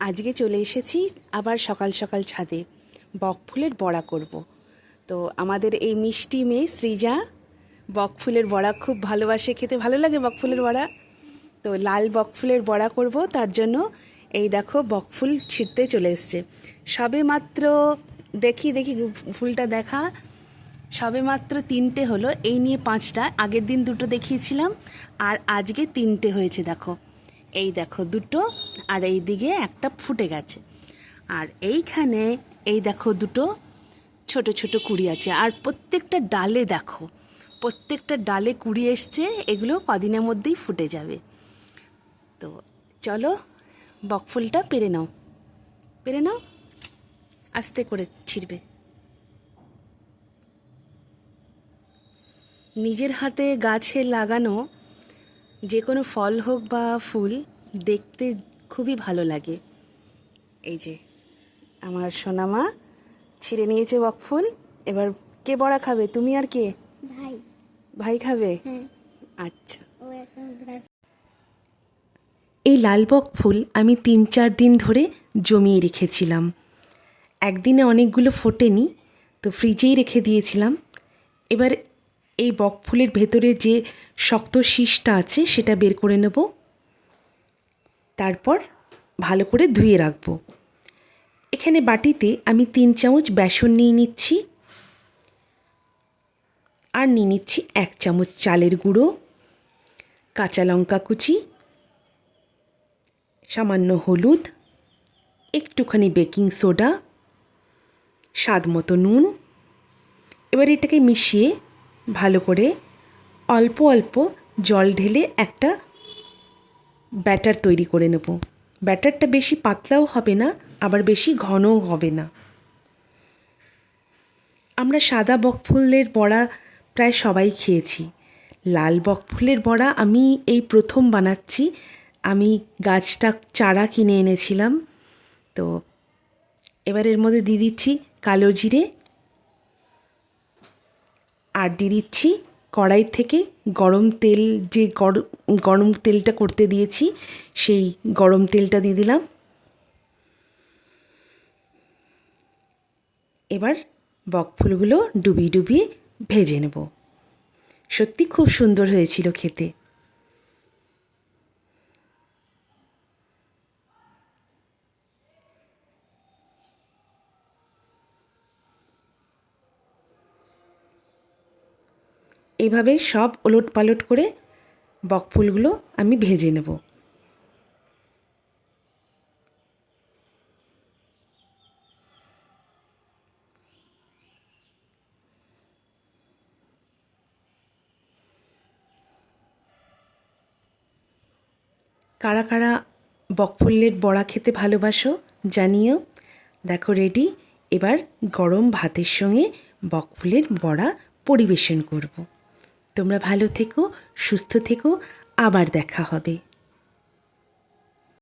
আজকে চলে এসেছি আবার সকাল সকাল ছাদে। বকফুলের বড়া করব। তো আমাদের এই মিষ্টি মেয়ে সৃজা, বকফুলের বড়া খুব ভালোবাসে। খেতে ভালো লাগে বকফুলের বড়া? তো লাল বকফুলের বড়া করব, তার জন্য এই দেখো বকফুল ছিঁড়তে চলে এসছে। সবে মাত্র দেখি দেখি ফুলটা দেখা। সবে মাত্র তিনটে হলো, এই নিয়ে পাঁচটা। আগের দিন দুটো দেখিয়েছিলাম, আর আজকে তিনটে হয়েছে, দেখো। এই দেখো দুটো, আর এই দিকে একটা ফুটে গেছে। আর এইখানে এই দেখো দুটো ছোট ছোট কুড়ি আছে। আর প্রত্যেকটা ডালে দেখো, প্রত্যেকটা ডালে কুড়ি এসছে, এগুলো কদিনের মধ্যেই ফুটে যাবে। তো চলো বকফুলটা পেরে নাও। পেরে নাও, আস্তে করে ছিঁড়বে। নিজের হাতে গাছে লাগানো যে কোনো ফল হোক বা ফুল দেখতে খুবই ভালো লাগে। এই যে আমার সোনামা ছিঁড়ে নিয়েছে বকফুল এবার কে বড়া খাবে তুমি আর কে? ভাই। ভাই খাবে? হ্যাঁ। আচ্ছা। এই লালবক ফুল আমি তিন চার দিন ধরে জমিয়ে রেখেছিলাম। একদিনে অনেকগুলো ফোটেনি তো ফ্রিজেই রেখে দিয়েছিলাম। এবার এই বক ফুলের ভেতরে যে শক্ত শীষটা আছে, সেটা বের করে নেব। তারপর ভালো করে ধুয়ে রাখব। এখানে বাটিতে আমি তিন চামচ বেসন নিয়ে নিচ্ছি আর নিয়ে নিচ্ছি এক চামচ চালের গুঁড়ো, কাঁচা লঙ্কা কুচি, সামান্য হলুদ, একটুখানি বেকিং সোডা, স্বাদ মতো নুন। এবার এটাকে মিশিয়ে ভালো করে অল্প অল্প জল ঢেলে একটা ব্যাটার তৈরি করে নেব। ব্যাটারটা বেশি পাতলাও হবে না, আবার বেশি ঘনও হবে না। আমরা সাদা বকফুলের বড়া প্রায় সবাই খেয়েছি। লাল বকফুলের বড়া আমি এই প্রথম বানাচ্ছি। আমি গাছটা চারা কিনে এনেছিলাম। তো এবার এর মধ্যে দিয়ে দিচ্ছি কালো জিরে আর দিয়ে দিচ্ছি কড়াই থেকে গরম তেল, যে গরম তেলটা করতে দিয়েছি, সেই গরম তেলটা দিয়ে দিলাম। এবার বকফুলগুলো ডুবিয়ে ডুবিয়ে ভেজে নেব। সত্যি খুব সুন্দর হয়েছিল খেতে। এভাবে সব ওলট পালট করে বকফুলগুলো আমি ভেজে নেব। কারা কারা বকফুলের বড়া খেতে ভালোবাসো জানিও। দেখো রেডি, এবার গরম ভাতের সঙ্গে বকফুলের বড়া পরিবেশন করব। তোমরা ভালো থেকো সুস্থ থেকো আবার দেখা হবে।